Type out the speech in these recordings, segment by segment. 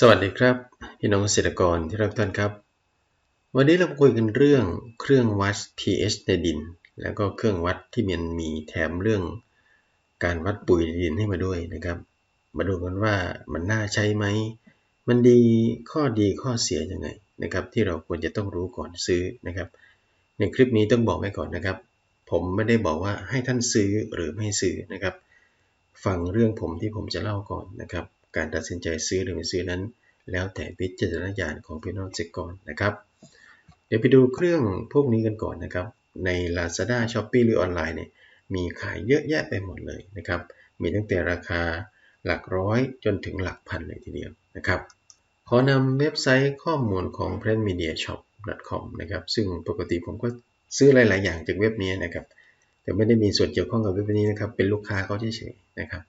สวัสดีครับ พี่น้องเกษตรกรที่รักทุกท่านครับ วันนี้เรามาคุยกันเรื่องเครื่องวัด pH ในดิน แล้วก็เครื่องวัดที่มันมีแถมเรื่อง การวัดปุ๋ยในดินให้มาด้วยนะครับ มาดูกันว่ามันน่าใช้ไหม มันดีข้อดีข้อเสียยังไงนะครับ ที่เราควรจะต้องรู้ก่อนซื้อนะครับ ในคลิปนี้ต้องบอกไว้ก่อนนะครับ ผมไม่ได้บอกว่าให้ท่านซื้อหรือไม่ซื้อนะครับ ฟังเรื่องผมที่ผมจะเล่าก่อนนะครับ การตัดสินใจซื้อหรือไม่ซื้อนั้น แล้วแต่วิจารณญาณของพี่น้องเกษตรกรนะครับ เดี๋ยวไปดูเครื่องพวกนี้กันก่อนนะครับ ใน Lazada Shopee หรือออนไลน์เนี่ยมีขายเยอะแยะไปหมดเลยนะครับ มีตั้งแต่ราคาหลักร้อยจนถึงหลักพันเลยทีเดียวนะครับ ขอนำเว็บไซต์ข้อมูลของ p r e n m e d i a s h o p com นะครับ ซึ่งปกติผมก็ซื้อหลาย ๆ อย่างจากเว็บนี้นะครับ แต่ไม่ได้มีส่วนเกี่ยวข้องกับเว็บนี้นะครับ เป็นลูกค้าเขาเฉยๆนะครับ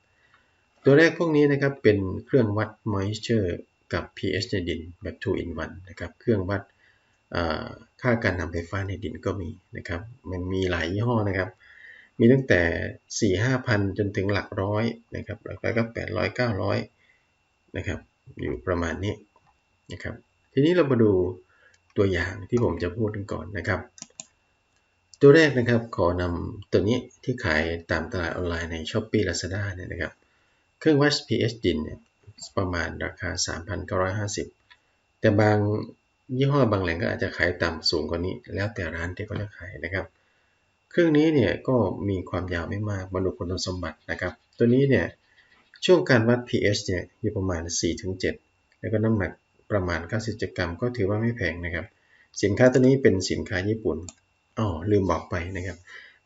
ตัวแรกพวกนี้นะครับเป็นเครื่องวัด moisture กับ pH ในดินแบบ 2 in 1 นะครับ เครื่องวัดค่าการนำไฟฟ้าในดินก็มีนะครับ มันมีหลายยี่ห้อนะครับ มีตั้งแต่ 4 5พันจนถึงหลักร้อยนะครับ หลักร้อยก็800 900นะครับ อยู่ประมาณนี้นะครับ ทีนี้เรามาดูตัวอย่างที่ผมจะพูดกันก่อนนะครับ ตัวแรกนะครับขอนำตัวนี้ที่ขายตามตลาดออนไลน์ใน Shopee Lazada เนี่ยนะครับ เครื่องวัด pH ดินเนี่ยประมาณราคา 3,950 แต่บางยี่ห้อบางแหล่งก็อาจจะขายต่ำสูงกว่านี้ แล้วแต่ร้านที่เขาจะขายนะครับ เครื่องนี้เนี่ยก็มีความยาวไม่มากบรรลุคุณสมบัตินะครับ ตัวนี้เนี่ยช่วงการวัด pH เนี่ยอยู่ประมาณ 4-7 แล้วก็น้ำหนักประมาณ 97 กรัม ก็ถือว่าไม่แพงนะครับ สินค้าตัวนี้เป็นสินค้าญี่ปุ่นอ๋อลืมบอกไปนะครับ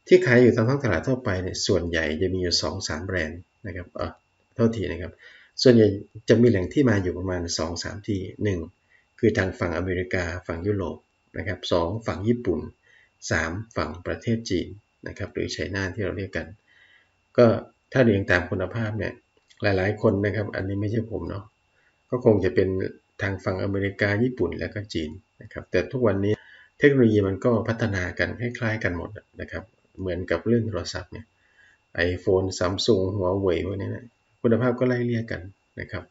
ที่ขายอยู่ตามท้องตลาดทั่วไปเนี่ยส่วนใหญ่จะมีอยู่ 2-3 แบรนด์นะครับเออ โทษทีนะครับ ส่วนใหญ่จะมีแหล่งที่มาอยู่ประมาณ 2-3 ที่ 1 คือทางฝั่งอเมริกาฝั่งยุโรปนะครับ2ฝั่งญี่ปุ่น 3 ฝั่งประเทศจีนนะครับหรือไชน่าที่เราเรียกกัน ก็ถ้าเรียงตามคุณภาพเนี่ยหลายๆ คนนะครับ อันนี้ไม่ใช่ผมเนาะก็คงจะเป็นทางฝั่งอเมริกาญี่ปุ่นแล้วก็จีนนะครับ แต่ทุกวันนี้เทคโนโลยีมันก็พัฒนากันคล้ายๆ กันหมดนะครับ เหมือนกับเรื่องโทรศัพท์เนี่ยไอโฟนซัมซุงหัวเว่ยพวกนี้นะ คุณภาพก็ไล่เลี่ยกันนะครับ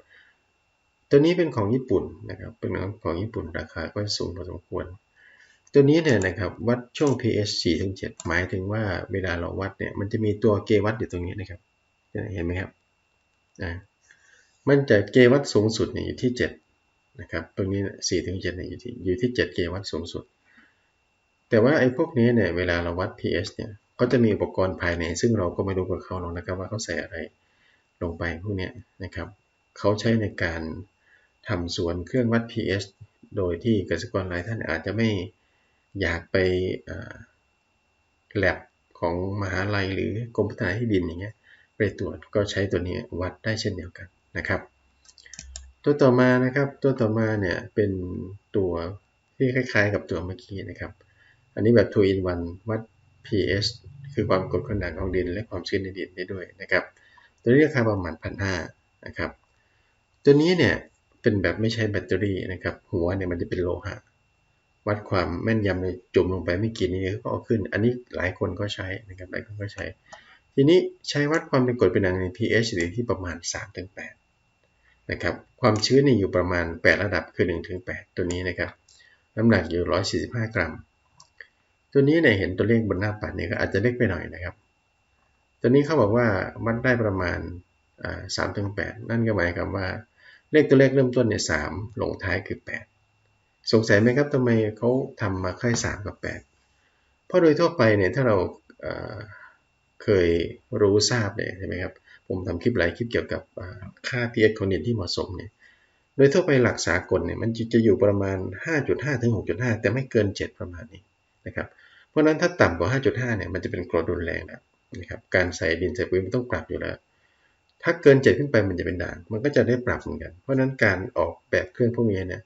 ตัวนี้เป็นของญี่ปุ่นนะครับ เป็นของญี่ปุ่นราคาก็สูงพอสมควร ตัวนี้เนี่ยนะครับวัดช่วง pH 4ถึง7หมายถึงว่าเวลาเราวัดเนี่ยมันจะมีตัวเกวัดอยู่ตรงนี้นะครับ เห็นไหมครับอ่ามันจะเกวัดสูงสุดเนี่ยอยู่ที่ 7 นะครับ ตรงนี้4ถึง7เนี่ยอยู่ที่อยู่ที่ 7 เกวัดสูงสุด แต่ว่าไอ้พวกนี้เนี่ยเวลาเราวัด pH เนี่ยก็จะมีอุปกรณ์ภายใน ซึ่งเราก็ไม่รู้กับเขาหรอกนะครับว่าเขาใส่อะไร ลงไปพวกนี้นะครับเขาใช้ในการทำสวนเครื่องวัด pH โดยที่เกษตรกรหลายท่านอาจจะไม่อยากไปแลบของมหาลัยหรือกรมพัฒนาที่ดินอย่างเงี้ยไปตรวจก็ใช้ตัวนี้วัดได้เช่นเดียวกันนะครับ ตัวต่อมานะครับตัวต่อมาเนี่ยเป็นตัวที่คล้ายๆ กับตัวเมื่อกี้นะครับ อันนี้แบบ2 in 1วัด pH คือความกดความดันของดินและความชื้นในดินได้ด้วยนะครับ ตัวนี้ราคาประมาณพันห้านะครับ ตัวนี้เนี่ยเป็นแบบไม่ใช้แบตเตอรี่นะครับ หัวเนี่ยมันจะเป็นโลหะ วัดความแม่นยำเลยจุ่มลงไปไม่กี่นี้ก็เอาขึ้น อันนี้หลายคนก็ใช้นะครับหลายคนก็ใช้ ทีนี้ใช้วัดความเป็นกรดเป็นด่างใน pH อยู่ที่ประมาณ3-8นะครับ ความชื้นนี่อยู่ประมาณ 8 ระดับคือ1-8 ตัวนี้นะครับ น้ำหนักอยู่ 145 กรัม ตัวนี้เนี่ยเห็นตัวเลขบนหน้าปัดเนี่ยก็อาจจะเล็กไปหน่อยนะครับ ตัวนี้เขาบอกว่าวัดได้ประมาณสามถึงแปดนั่นก็หมายความว่า เลขตัวเลขเริ่มต้นเนี่ยสามลงท้ายคือแปดสงสัยไหมครับทำไมเขาทำมาค่ายสามกับแปดเพราะโดยทั่วไปเนี่ยถ้าเราเคยรู้ทราบเนี่ยใช่ไหมครับผมทำคลิปหลายคลิปเกี่ยวกับค่า pH ของดินที่เหมาะสมเนี่ยโดยทั่วไปหลักสากลเนี่ยมันจะอยู่ประมาณ 5.5 ถึง 6.5 แต่ไม่เกิน 7 ประมาณนี้นะครับเพราะนั้นถ้าต่ำกว่า 5.5 เนี่ยมันจะเป็นกรดรุนแรงนะ นะครับการใส่ดินใส่ปุ๋ยมันต้องปรับอยู่แล้ว ถ้าเกินเจ็ดขึ้นไปมันจะเป็นด่างมันก็จะได้ปรับเหมือนกัน เพราะนั้นการออกแบบเครื่องพวกนี้เนี่ย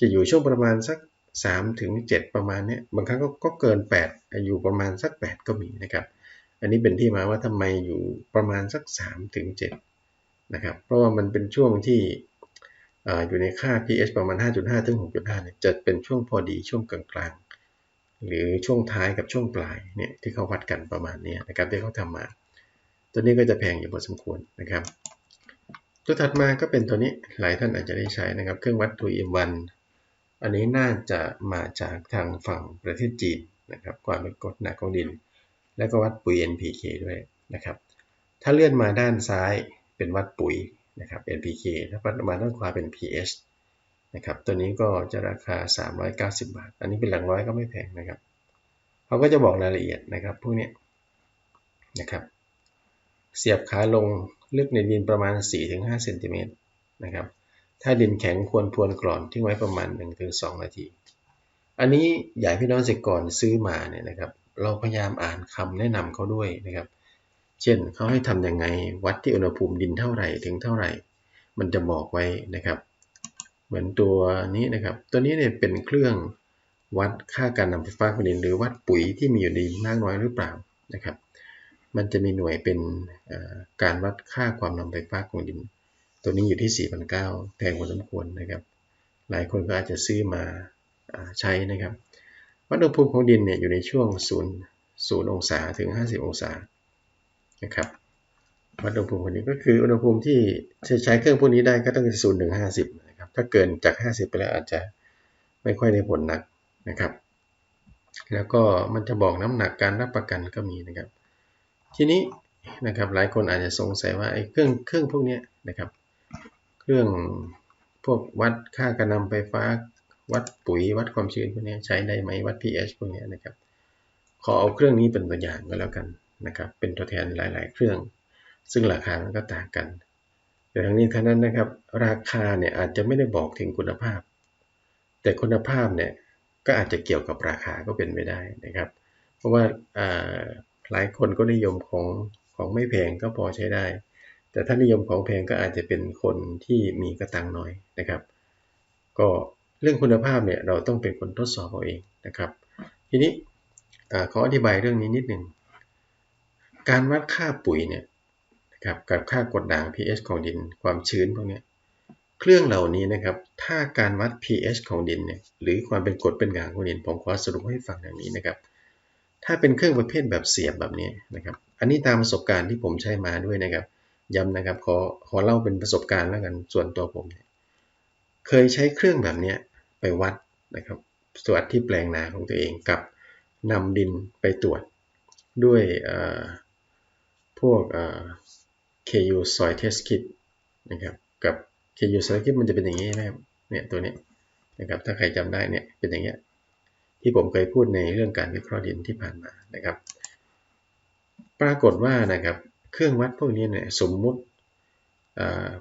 จะอยู่ช่วงประมาณสัก3ถึง7ประมาณนี้บางครั้งก็เกิน 8 อยู่ประมาณสัก 8 ก็มีนะครับ อันนี้เป็นที่มาว่าทำไมอยู่ประมาณสัก3ถึง7นะครับ เพราะว่ามันเป็นช่วงที่อยู่ในค่า pH ประมาณ 5.5 ถึง 6.5เนี่ยจะเป็นช่วงพอดีช่วงกลางๆ หรือช่วงท้ายกับช่วงปลายเนี่ยที่เขาวัดกันประมาณนี้นะครับที่เขาทำมา ตัวนี้ก็จะแพงอยู่พอสมควรนะครับ ตัวถัดมาก็เป็นตัวนี้หลายท่านอาจจะได้ใช้นะครับ เครื่องวัด 2M1 อันนี้น่าจะมาจากทางฝั่งประเทศจีนนะครับความเป็นกรดหนักของดิน แล้วก็วัดปุ๋ย NPK ด้วยนะครับ ถ้าเลื่อนมาด้านซ้ายเป็นวัดปุ๋ยนะครับ NPK ถ้าปัดมาด้านขวาเป็น pH นะครับ ตัวนี้ก็จะราคา 390 บาท อันนี้เป็นหลักร้อยก็ไม่แพงนะครับ เขาก็จะบอกรายละเอียดนะครับ พวกนี้นะครับ เสียบขาลงลึกในดินประมาณ 4-5เซนติเมตรนะครับ ถ้าดินแข็งควรพรวนกร่อนทิ้งไว้ประมาณ 1-2 นาที อันนี้อยากพี่น้องเสกก่อนซื้อมาเนี่ยนะครับ เราพยายามอ่านคำแนะนำเขาด้วยนะครับ เช่นเขาให้ทำยังไง วัดที่อุณหภูมิดินเท่าไหร่ถึงเท่าไหร่ มันจะบอกไว้นะครับ เหมือนตัวนี้นะครับ ตัวนี้เนี่ยเป็นเครื่องวัดค่าการนำไฟฟ้าของดินหรือวัดปุ๋ยที่มีอยู่ในดินมากน้อยหรือเปล่านะครับ มันจะมีหน่วยเป็นการวัดค่าความนำไฟฟ้าของดิน ตัวนี้อยู่ที่ 4,900แพงพอสมควรนะครับ หลายคนก็อาจจะซื้อมาใช้นะครับ วัดอุณหภูมิของดินเนี่ยอยู่ในช่วง 0 0 องศาถึง 50 องศานะครับวัดอุณหภูมิคนนี้ก็คืออุณหภูมิที่ใช้เครื่องพวกนี้ได้ก็ต้องศูนย์ถึงห้าสิบ นะครับ ถ้าเกินจาก 50 ไปแล้วอาจจะไม่ค่อยได้ผลนักนะครับ แล้วก็มันจะบอกน้ำหนักการรับประกันก็มีนะครับ ทีนี้นะครับหลายคนอาจจะสงสัยว่าไอ้เครื่องเครื่องพวกนี้นะครับ เครื่องพวกวัดค่าการนำไฟฟ้า วัดปุ๋ยวัดความชื้นพวกนี้ใช้ได้ไหมวัด pH พวกนี้นะครับ ขอเอาเครื่องนี้เป็นตัวอย่างก็แล้วกันนะครับ เป็นตัวแทนหลาย ๆ เครื่อง ซึ่งราคามันก็ต่างกัน แต่ทั้งนี้ทั้งนั้นนะครับ ราคาเนี่ยอาจจะไม่ได้บอกถึงคุณภาพ แต่คุณภาพเนี่ยก็อาจจะเกี่ยวกับราคาก็เป็นไม่ได้นะครับ เพราะว่าหลายคนก็นิยมของของไม่แพงก็พอใช้ได้ แต่ถ้านิยมของแพงก็อาจจะเป็นคนที่มีกระตังน้อยนะครับ ก็เรื่องคุณภาพเนี่ยเราต้องเป็นคนทดสอบเอาเองนะครับ ทีนี้ขออธิบายเรื่องนี้นิดหนึ่งการวัดค่าปุ๋ยเนี่ย นะครับกับค่ากดด่าง pH ของดิน ความชื้นพวกนี้เครื่องเหล่านี้นะครับ ถ้าการวัด pH ของดินเนี่ยหรือความเป็นกรดเป็นด่างของดินผมขอสรุปให้ฟังอย่างนี้นะครับ ถ้าเป็นเครื่องประเภทแบบเสียบแบบนี้นะครับ อันนี้ตามประสบการณ์ที่ผมใช้มาด้วยนะครับย้ำนะครับขอขอเล่าเป็นประสบการณ์แล้วกันส่วนตัวผมเนี่ยเคยใช้เครื่องแบบนี้ไปวัดนะครับตรวจที่แปลงนาของตัวเองกับนำดินไปตรวจด้วยพวก KU Soil Test Kit นะครับกับ KU Soil Kit มันจะเป็นอย่างนี้นะครับเนี่ยตัวนี้นะครับถ้าใครจำได้เนี่ยเป็นอย่างเงี้ยที่ผมเคยพูดในเรื่องการวิเคราะห์ดินที่ผ่านมานะครับ ปรากฏว่านะครับเครื่องวัดพวกนี้เนี่ยสมมุติ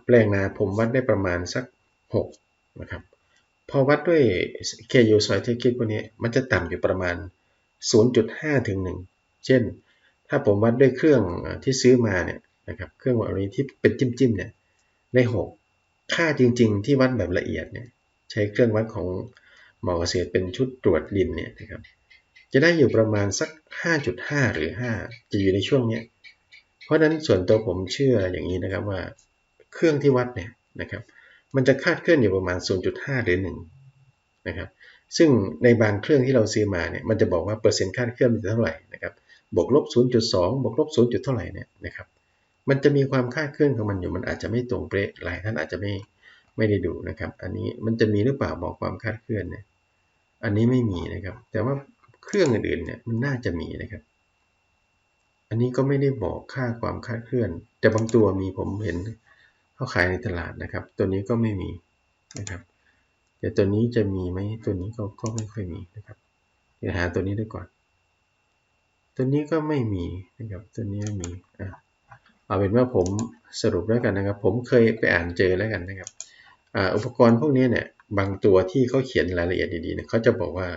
แปลงนาผมวัดได้ประมาณสัก6นะครับพอวัดด้วย KU ซอยเทคิดพวกนี้มันจะต่ำอยู่ประมาณ 0.5 ถึง 1 เช่น ถ้าผมวัดด้วยเครื่องที่ซื้อมาเนี่ย นะครับเครื่องวัดนี้ที่เป็นจิ้มๆเนี่ยได้6ค่าจริง ๆ ที่วัดแบบละเอียดเนี่ยใช้เครื่องวัดของหมอเกษตรเป็นชุดตรวจดินเนี่ยนะครับจะได้อยู่ประมาณสัก 5.5 หรือ 5 จะอยู่ในช่วงเนี้ยเพราะนั้นส่วนตัวผมเชื่ออย่างนี้นะครับว่า เครื่องที่วัดเนี่ยนะครับมันจะคาดเคลื่อนอยู่ประมาณ 0.5 หรือ 1 นะครับซึ่งในบางเครื่องที่เราซื้อมาเนี่ยมันจะบอกว่าเปอร์เซ็นต์คาดเคลื่อนมันจะเท่าไหร่นะครับบวกลบ 0.2 บวกลบ 0. เท่าไหร่เนี่ยนะครับ มันจะมีความคาดเคลื่อนของมันอยู่ มันอาจจะไม่ตรงเป๊ะ หลายท่านอาจจะไม่ไม่ได้ดูนะครับ อันนี้มันจะมีหรือเปล่าบอกความคาดเคลื่อนเนี่ย อันนี้ไม่มีนะครับ แต่ว่าเครื่องอื่นๆเนี่ยมันน่าจะมีนะครับ อันนี้ก็ไม่ได้บอกค่าความคาดเคลื่อน แต่บางตัวมีผมเห็นเขาขายในตลาดนะครับ ตัวนี้ก็ไม่มีนะครับแต่ตัวนี้จะมีไหมตัวนี้ก็ก็ไม่ค่อยมีนะครับเดี๋ยวหาตัวนี้ด้วยก่อน ตัวนี้ก็ไม่มีนะครับ ตัวนี้ไม่มีอะ เอาเป็นว่าผมสรุปแล้วกันนะครับ ผมเคยไปอ่านเจอแล้วกันนะครับอุปกรณ์พวกนี้เนี่ยบางตัวที่เขาเขียนรายละเอียดดีๆเนี่ยเขาจะบอกว่า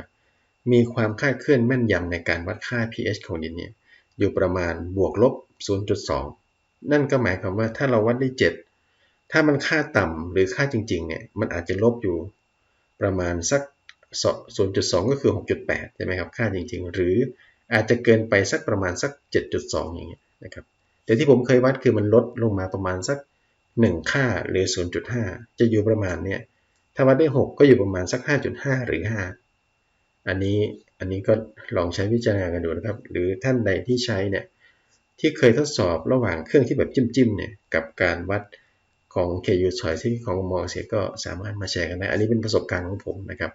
มีความคาดเคลื่อนแม่นยำในการวัดค่า pH ของดินเนี่ยอยู่ประมาณบวกลบ 0.2 นั่นก็หมายความว่าถ้าเราวัดได้ 7 ถ้ามันค่าต่ำหรือค่าจริงๆเนี่ยมันอาจจะลบอยู่ประมาณสัก 0.2 ก็คือ 6.8 ใช่ไหมครับ ค่าจริงๆ หรืออาจจะเกินไปสักประมาณสัก 7.2 อย่างเงี้ยนะครับ แต่ที่ผมเคยวัดคือมันลดลงมาประมาณสัก 1 ค่าหรือ 0.5 จะอยู่ประมาณเนี้ยถ้าวัดได้ 6 ก็อยู่ประมาณสัก 5.5 หรือ 5 อันนี้อันนี้ก็ลองใช้วิจารณากันดูนะครับ หรือท่านใดที่ใช้เนี่ยที่เคยทดสอบระหว่างเครื่องที่แบบจิ้มๆเนี่ยกับการวัดของ KU Choice ที่ของมอเสียก็สามารถมาแชร์กันได้ อันนี้เป็นประสบการณ์ของผมนะครับ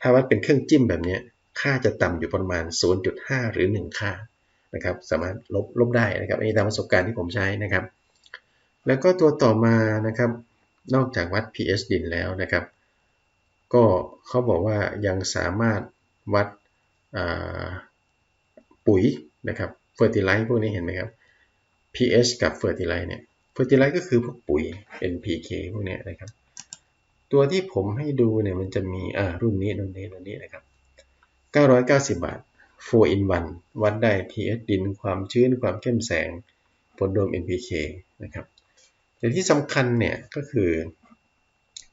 ถ้าวัดเป็นเครื่องจิ้มแบบนี้ค่าจะต่ำอยู่ประมาณ 0.5 หรือ 1 ค่า นะครับสามารถลบลบได้นะครับอันนี้ตามประสบการณ์ที่ผมใช้นะครับ แล้วก็ตัวต่อมานะครับนอกจากวัด pH ดินแล้วนะครับ ก็เขาบอกว่ายังสามารถวัดปุ๋ยนะครับเฟอร์ติไลท์พวกนี้เห็นไหมครับ pH กับเฟอร์ติไลท์เนี่ยเฟอร์ติไลท์ก็คือพวกปุ๋ย NPK พวกนี้นะครับ ตัวที่ผมให้ดูเนี่ยมันจะมีอ่ารุ่นนี้รุ่นนี้รุ่นนี้นะครับ 990 บาท 4 in 1 วัดได้ pH ดิน ความชื้น ความเข้มแสง ผลรวม NPK นะครับ แต่ที่สำคัญเนี่ยก็คือ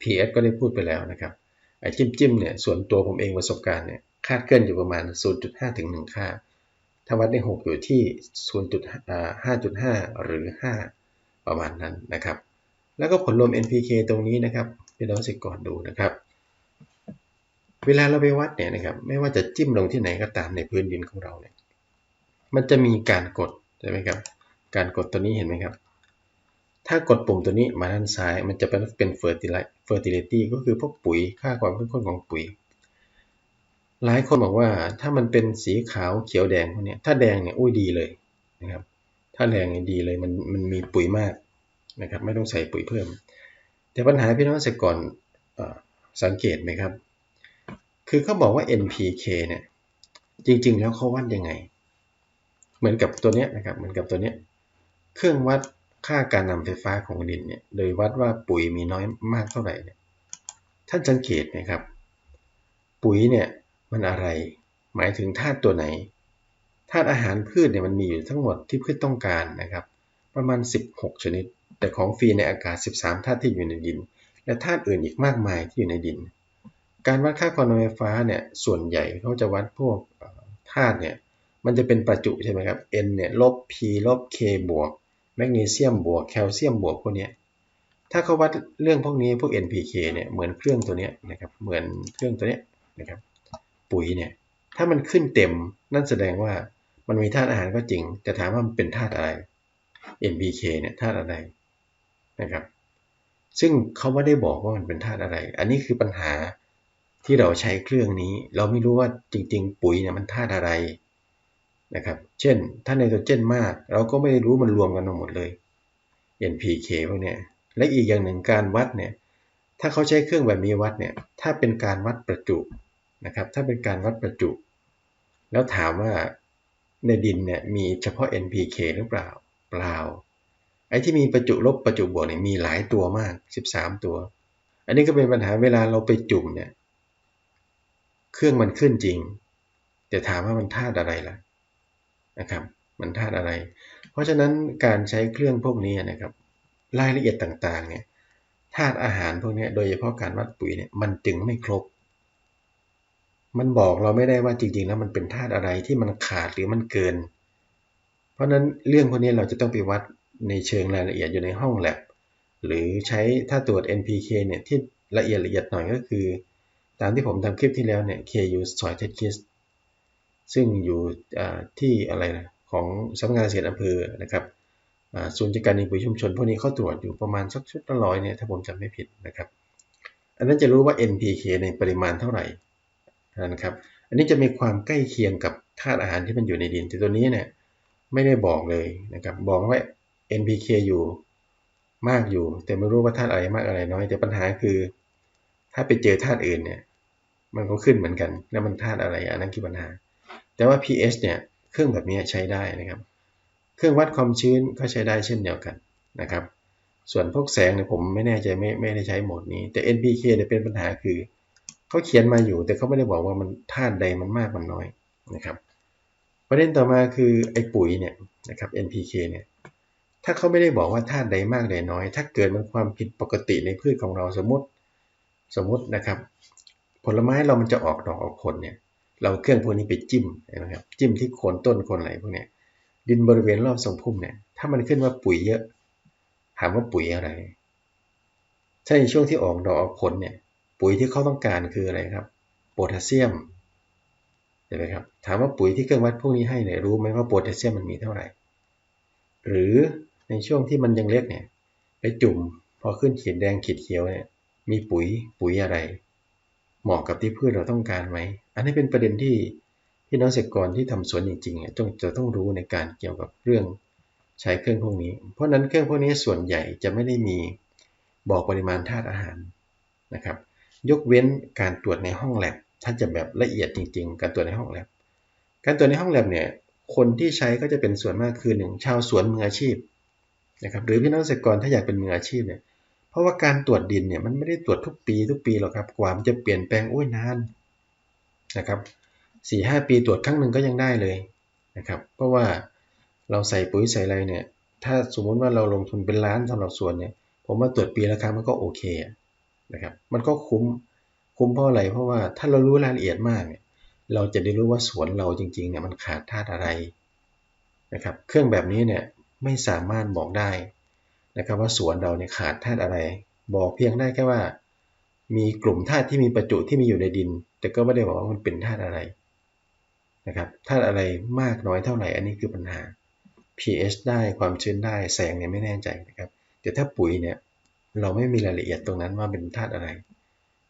pH ก็ได้พูดไปแล้วนะครับ ไอ้จิ้มจิ้มเนี่ย ส่วนตัวผมเองประสบการณ์เนี่ย คาดเคลื่อนอยู่ประมาณ 0.5 ถึง 1 ค่า ถ้าวัดได้ 6 อยู่ที่ 0.5.5 หรือ 5 ประมาณนั้นนะครับ แล้วก็ผลรวม NPK ตรงนี้นะครับพี่น้องสิก่อนดูนะครับ เวลาเราไปวัดเนี่ยนะครับไม่ว่าจะจิ้มลงที่ไหนก็ตามในพื้นดินของเราเนี่ยมันจะมีการกดใช่ไหมครับการกดตัวนี้เห็นไหมครับ ถ้ากดปุ่มตัวนี้มาด้านซ้ายมันจะเป็นเป็น fertility ก็คือพวกปุ๋ยค่าความเข้มข้นของปุ๋ย หลายคนบอกว่าถ้ามันเป็นสีขาวเขียวแดงพวกนี้ถ้าแดงเนี่ยอุ้ยดีเลยนะครับถ้าแดงเนี่ยดีเลยมันมันมีปุ๋ยมากนะครับไม่ต้องใส่ปุ๋ยเพิ่ม แต่ปัญหาพี่น้องเกษตรกรสังเกตไหมครับ คือเขาบอกว่า NPK เนี่ย จริง ๆ แล้วเขาวัดยังไง เหมือนกับตัวนี้นะครับ เหมือนกับตัวนี้เครื่องวัดค่าการนำไฟฟ้าของดินเนี่ย โดยวัดว่าปุ๋ยมีน้อยมากเท่าไหร่เนี่ย ท่านสังเกตไหมครับ ปุ๋ยเนี่ยมันอะไร หมายถึงธาตุตัวไหน ธาตุอาหารพืชเนี่ยมันมีอยู่ทั้งหมดที่พืชต้องการนะครับ ประมาณ 16 ชนิด แต่ของฟรีในอากาศ 13 ธาตุที่อยู่ในดิน และธาตุอื่นอีกมากมายที่อยู่ในดิน การวัดค่าความไฟฟ้าเนี่ยส่วนใหญ่เขาจะวัดพวกธาตุเนี่ยมันจะเป็นประจุใช่ไหมครับ N เนี่ยลบ P ลบ K บวกแมกนีเซียมบวกแคลเซียมบวกพวกนี้ถ้าเขาวัดเรื่องพวกนี้พวก NPK เนี่ยเหมือนเครื่องตัวนี้นะครับเหมือนเครื่องตัวนี้นะครับปุ๋ยเนี่ยถ้ามันขึ้นเต็มนั่นแสดงว่ามันมีธาตุอาหารก็จริง แต่ถามว่ามันเป็นธาตุอะไร NPK เนี่ยธาตุอะไรนะครับ ซึ่งเขาไม่ได้บอกว่ามันเป็นธาตุอะไร อันนี้คือปัญหา ที่เราใช้เครื่องนี้ เราไม่รู้ว่าจริง ๆ ปุ๋ยเนี่ยมันธาตุอะไรนะครับ เช่น ถ้าไนโตรเจนมาก เราก็ไม่รู้มันรวมกันหมดเลย NPK พวกนี้และอีกอย่างหนึ่งการวัดเนี่ยถ้าเขาใช้เครื่องแบบนี้วัดเนี่ยถ้าเป็นการวัดประจุนะครับถ้าเป็นการวัดประจุ แล้วถามว่าในดินเนี่ยมีเฉพาะ NPK หรือเปล่าเปล่าไอ้ที่มีประจุลบประจุบวกเนี่ยมีหลายตัวมาก 13 ตัว อันนี้ก็เป็นปัญหาเวลาเราไปจุ่มเนี่ย รื่องมันขึ้นจริง แต่ถามว่ามันธาตุอะไรล่ะนะครับ มันธาตุอะไร เพราะฉะนั้นการใช้เครื่องพวกนี้นะครับ รายละเอียดต่างๆเนี่ยธาตุอาหารพวกนี้โดยเฉพาะการวัดปุ๋ยเนี่ยมันจึงไม่ครบ มันบอกเราไม่ได้ว่าจริงๆแล้วมันเป็นธาตุอะไรที่มันขาดหรือมันเกิน เพราะนั้นเรื่องพวกนี้เราจะต้องไปวัดในเชิงรายละเอียดอยู่ในห้องแลบหรือใช้ถ้าตรวจ NPK เนี่ยที่ละเอียดละเอียดหน่อยก็คือ ตามที่ผมทำคลิปที่แล้วเนี่ย KU Soil Test Kit ซึ่งอยู่ที่อะไรนะของสำนักงานเกษตรอำเภอนะครับศูนย์จัดการอินปุ๋ยชุมชนพวกนี้เขาตรวจอยู่ประมาณสักชุดละร้อยเนี่ยถ้าผมจำไม่ผิดนะครับ อันนั้นจะรู้ว่า NPK ในปริมาณเท่าไหร่นะครับ อันนี้จะมีความใกล้เคียงกับธาตุอาหารที่มันอยู่ในดินแต่ตัวนี้เนี่ยไม่ได้บอกเลยนะครับบอกว่า NPK อยู่มากอยู่ แต่ไม่รู้ว่าธาตุอะไรมากอะไรน้อย แต่ปัญหาคือ ถ้าไปเจอธาตุอื่นเนี่ย มันก็ขึ้นเหมือนกัน แล้วมันธาตุอะไรอันนั้นคือปัญหา แต่ว่า pH เนี่ยเครื่องแบบนี้ใช้ได้นะครับ เครื่องวัดความชื้นก็ใช้ได้เช่นเดียวกันนะครับ ส่วนพวกแสงเนี่ยผมไม่แน่ใจไม่ไม่ได้ใช้โหมดนี้ แต่ NPK เนี่ยเป็นปัญหาคือเขาเขียนมาอยู่ แต่เขาไม่ได้บอกว่ามันธาตุใดมันมากมันน้อยนะครับประเด็นต่อมาคือไอ้ปุ๋ยเนี่ยนะครับ NPK เนี่ยถ้าเขาไม่ได้บอกว่าธาตุใดมากใดน้อย ถ้าเกิดมันความผิดปกติในพืชของเราสมมติ สมมตินะครับ ผลไม้เรามันจะออกดอกออกผลเนี่ยเราเครื่องพวกนี้ไปจิ้มนะครับจิ้มที่โคนต้นโคนไหนพวกเนี้ยดินบริเวณรอบทรงพุ่มเนี่ยถ้ามันขึ้นว่าปุ๋ยเยอะ ถามว่าปุ๋ยอะไร ถ้าในช่วงที่ออกดอกออกผลเนี่ย ปุ๋ยที่เขาต้องการคืออะไรครับ โพแทสเซียมใช่ไหมครับ ถามว่าปุ๋ยที่เครื่องวัดพวกนี้ให้เนี่ยรู้ไหมว่าโพแทสเซียมมันมีเท่าไหร่ หรือในช่วงที่มันยังเล็กเนี่ย ไปจุ่มพอขึ้นขีดแดงขีดเขียวเนี่ย มีปุ๋ยปุ๋ยอะไร เหมาะกับที่พืชเราต้องการไหม อันนี้เป็นประเด็นที่พี่น้องเกษตรกรที่ทำสวนจริงๆต้องจะต้องรู้ในการเกี่ยวกับเรื่องใช้เครื่องพวกนี้ เพราะนั้นเครื่องพวกนี้ส่วนใหญ่จะไม่ได้มีบอกปริมาณธาตุอาหารนะครับ ยกเว้นการตรวจในห้องแลบถ้าจะแบบละเอียดจริง ๆ การตรวจในห้องแลบการตรวจในห้องแลบเนี่ยคนที่ใช้ก็จะเป็นส่วนมากคือหนึ่งชาวสวนมืออาชีพนะครับหรือพี่น้องเกษตรกรถ้าอยากเป็นมืออาชีพเนี่ย ราะว่าการตรวจดินเนี่ยมันไม่ได้ตรวจทุกปีทุกปีหรอกครับกว่ามันจะเปลี่ยนแปลงโอ้ยนานนะครับสี่ห้าปีตรวจครั้งหนึ่งก็ยังได้เลยนะครับ เพราะว่าเราใส่ปุ๋ยใส่อะไรเนี่ย ถ้าสมมติว่าเราลงทุนเป็นล้านสำหรับสวนเนี่ย ผมว่าตรวจปีละครั้งมันก็โอเคนะครับ มันก็คุ้มคุ้มเพราะอะไร เพราะว่าถ้าเรารู้รายละเอียดมากเนี่ย เราจะได้รู้ว่าสวนเราจริงๆเนี่ยมันขาดธาตุอะไรนะครับ เครื่องแบบนี้เนี่ยไม่สามารถบอกได้ นะครับว่าสวนเราเนี่ยขาดธาตุอะไร บอกเพียงได้แค่ว่า มีกลุ่มธาตุที่มีประจุที่มีอยู่ในดิน แต่ก็ไม่ได้บอกว่ามันเป็นธาตุอะไรนะครับธาตุอะไรมากน้อยเท่าไหร่อันนี้คือปัญหา pH ได้ความชื้นได้แสงเนี่ยไม่แน่ใจนะครับ แต่ถ้าปุ๋ยเนี่ยเราไม่มีรายละเอียดตรงนั้นว่าเป็นธาตุอะไร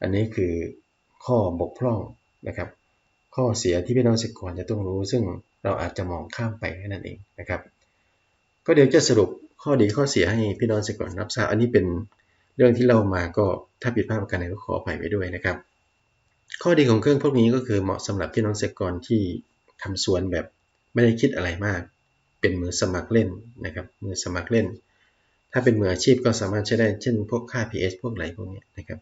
อันนี้คือข้อบกพร่องนะครับ ข้อเสียที่พี่น้องเกษตรกรจะต้องรู้ ซึ่งเราอาจจะมองข้ามไปแค่นั้นเองนะครับ ก็เดี๋ยวจะสรุป ข้อดีข้อเสียให้พี่น้องเกษตรกรรับทราบอันนี้เป็นเรื่องที่เรามาก็ถ้าผิดพลาดประการใดก็ขออภัยไปด้วยนะครับ ข้อดีของเครื่องพวกนี้ก็คือเหมาะสำหรับพี่น้องเกษตรกรที่ทำสวนแบบไม่ได้คิดอะไรมาก เป็นมือสมัครเล่นนะครับมือสมัครเล่น ถ้าเป็นมืออาชีพก็สามารถใช้ได้เช่น พวกค่า pH พวกไหลพวกนี้นะครับ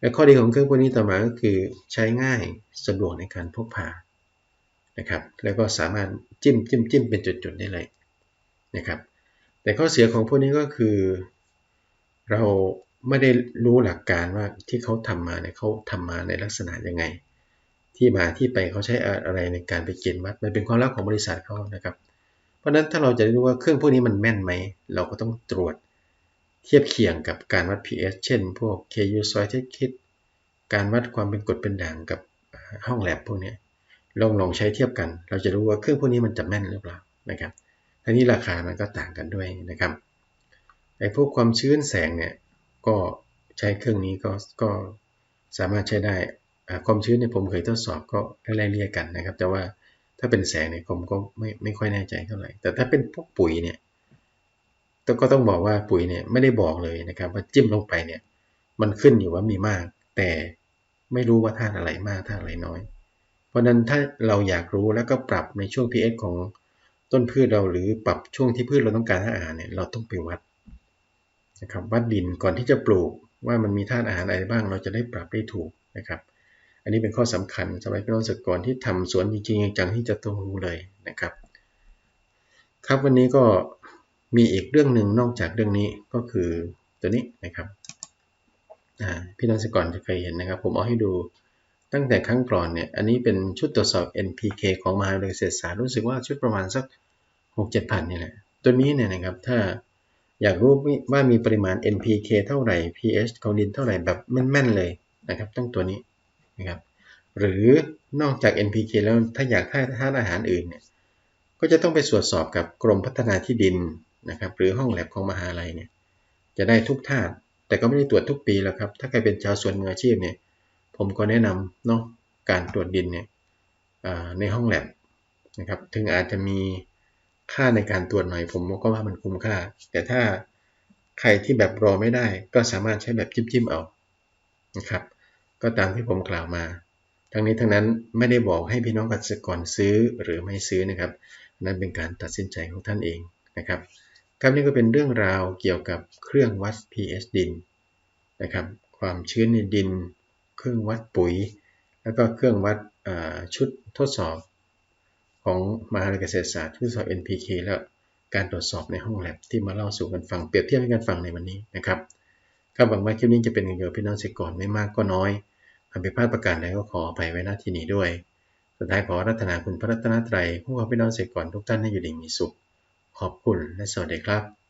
และข้อดีของเครื่องพวกนี้ต่อมาก็คือใช้ง่ายสะดวกในการพกพานะครับ แล้วก็สามารถจิ้มจิ้มจิ้มเป็นจุดๆได้เลยนะครับ แต่ข้อเสียของพวกนี้ก็คือ เราไม่ได้รู้หลักการว่าที่เขาทำมาเนี่ยเขาทำมาในลักษณะยังไง ที่มาที่ไปเขาใช้อะไรในการไปเกณฑ์วัดมันเป็นความลับของบริษัทเขานะครับ เพราะฉะนั้นถ้าเราจะรู้ว่าเครื่องพวกนี้มันแม่นไหม เราก็ต้องตรวจเทียบเคียงกับการวัด pH เช่น พวก KU soil test kit การวัดความเป็นกรดเป็นด่างกับห้องแลบพวกนี้ลองลองใช้เทียบกัน เราจะรู้ว่าเครื่องพวกนี้มันจะแม่นหรือเปล่านะครับ ทั้งนี้ราคามันก็ต่างกันด้วยนะครับไอ้พวกความชื้นแสงเนี่ยก็ใช้เครื่องนี้ก็ก็สามารถใช้ได้ความชื้นเนี่ยผมเคยทดสอบก็ไล่เรียกกันนะครับ แต่ว่าถ้าเป็นแสงเนี่ยผมก็ไม่ไม่ค่อยแน่ใจเท่าไหร่ แต่ถ้าเป็นพวกปุ๋ยเนี่ยก็ต้องบอกว่าปุ๋ยเนี่ยไม่ได้บอกเลยนะครับ ว่าจิ้มลงไปเนี่ยมันขึ้นอยู่ว่ามีมาก แต่ไม่รู้ว่าธาตุอะไรมากธาตุอะไรน้อย เพราะนั้นถ้าเราอยากรู้แล้วก็ปรับในช่วง pH ของ ต้นพืชเราหรือปรับช่วงที่พืชเราต้องการธาตุอาหารเนี่ยเราต้องไปวัดนะครับวัดดินก่อนที่จะปลูกว่ามันมีธาตุอาหารอะไรบ้างเราจะได้ปรับได้ถูกนะครับ อันนี้เป็นข้อสำคัญสำหรับพี่น้องเกษตรกรที่ทำสวนจริงๆจังที่จะต้องรู้เลยนะครับ ครับวันนี้ก็มีอีกเรื่องหนึ่งนอกจากเรื่องนี้ก็คือตัวนี้นะครับพี่น้องเกษตรกรจะเคยเห็นนะครับ ผมเอาให้ดู ตั้งแต่ครั้งก่อนเนี่ยอันนี้เป็นชุดตรวจสอบ NPK ของมหาวิทยาลัยเกษตรศาสตร์รู้สึกว่าชุดประมาณสัก 6 7พันนี่แหละ ตัวนี้เนี่ยนะครับถ้าอยากรู้ว่ามีปริมาณ NPK เท่าไหร่ pH ของดินเท่าไหร่แบบแม่นๆเลยนะครับต้องตัวนี้นะครับหรือนอกจาก NPK แล้วถ้าอยากได้ธาตุอาหารอื่นเนี่ยก็จะต้องไปตรวจสอบกับกรมพัฒนาที่ดินนะครับหรือห้องแลบของมหาลัยเนี่ยจะได้ทุกธาตุแต่ก็ไม่ได้ตรวจทุกปีแล้วครับถ้าใครเป็นชาวสวนมืออาชีพเนี่ย ผมก็แนะนำเนาะการตรวจดินเนี่ยในห้องแลบนะครับ ถึงอาจจะมีค่าในการตรวจหน่อย ผมก็ว่ามันคุ้มค่า แต่ถ้าใครที่แบบรอไม่ได้ก็สามารถใช้แบบจิ้มๆเอานะครับ ก็ตามที่ผมกล่าวมา ทั้งนี้ทั้งนั้นไม่ได้บอกให้พี่น้องเกษตรกรซื้อหรือไม่ซื้อนะครับ นั่นเป็นการตัดสินใจของท่านเองนะครับ ครับนี่ก็เป็นเรื่องราวเกี่ยวกับเครื่องวัด pH ดินนะครับ ความชื้นในดิน เครื่องวัดปุ๋ย แล้วก็เครื่องวัดชุดทดสอบของมหาวิทยาลัยเกษตรศาสตร์ทดสอบ NPK แล้วการตรวจสอบในห้องแลบที่มาเล่าสู่กันฟังเปรียบเทียบให้กันฟังในวันนี้นะครับครับหวังว่าคลิปนี้จะเป็นประโยชน์พี่น้องเกษตรกรไม่มากก็น้อยทำผิดพลาดประการใดก็ขออภัยไว้ณที่นี้ด้วย สุดท้ายขอรัตนาคุณพระรัตนตรัยผู้ว่าพี่น้องเกษตรกรทุกท่านให้อยู่ดีมีสุข ขอบคุณและสวัสดีครับ